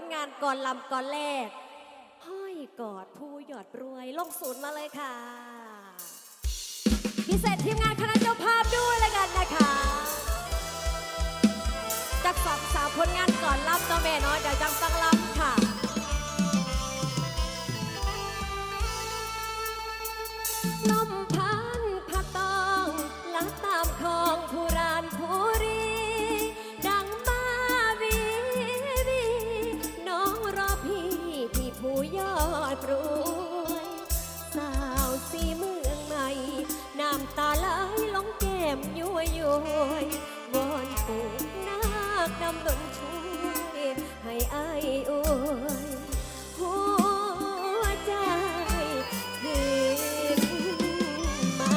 ลงานก่อนลำก่อนแรก ห้อยกอดผู้หยอดรวยลงศูนย์มาเลยค่ะ พิเศษทีมงานคณะเจ้าภาพด้วยแล้วกันนะคะจากสองสาวผลงานก่อนลำตัวแม่เนาะเดี๋ยวจัง มยั่วยุยวอนปู่นาคนำดนช่วยให้อายอวยหัวใจคืนมา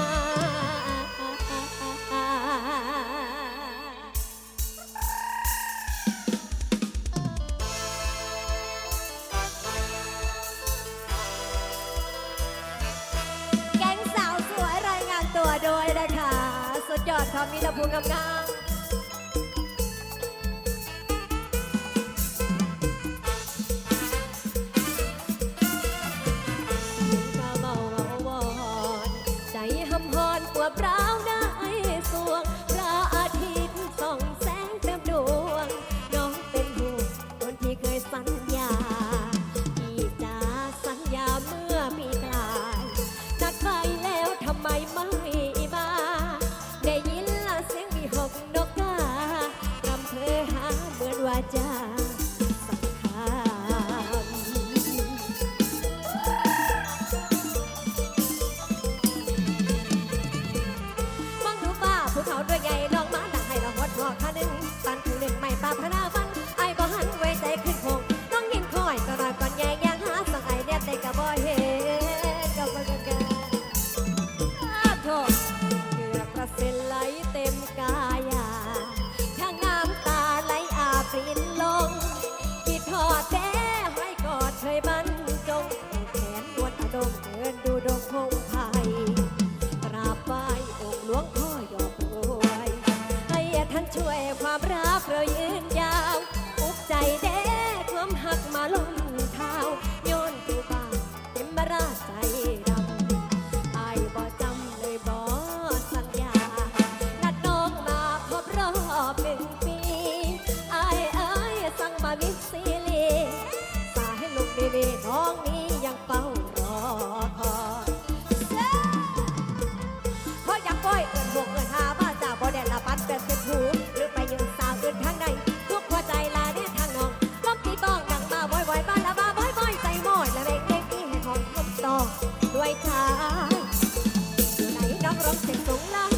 แก๊งสาวสวยรายงานตัวโดยนะคะ สุดยอดความมีตะพูงงามๆข้าเบาวอนใจหำหอนกว่าเปล่าได้สวงพระอาทิตย์ส่องแสงเต็มดวง น้องเป็นห่วงคนที่เคยสัญญา เกือบกระเซ็นไหลเต็มกายาทั้งน้ำตาไหลอาบรินลงคิดทอดแต่ให้กอดเคยบรรจงแขนนวดอดมเดินดูดงพงไผ่กราบไหว้องค์หลวงพ่อหยอกรวยให้ท่านช่วยความรักเรายืน เวน้องนี้ยังเฝ้ารอคอยเพราะอยากปล่อยเอินหกเอินหาบ้าจ่าบ่แด้ละปันเป็นเป็นหูหรือไปยืนสาวอื่นทางใดทุกหัวใจลาเนี่ยทางน้องล้มตีต้องดังมาบ่อยๆบ้านละมาบ่อยๆใจมอยและเร่งเร่งที่ให้ของทุกตองด้วยใาอไหนน้องร้องเสียงสูงล่า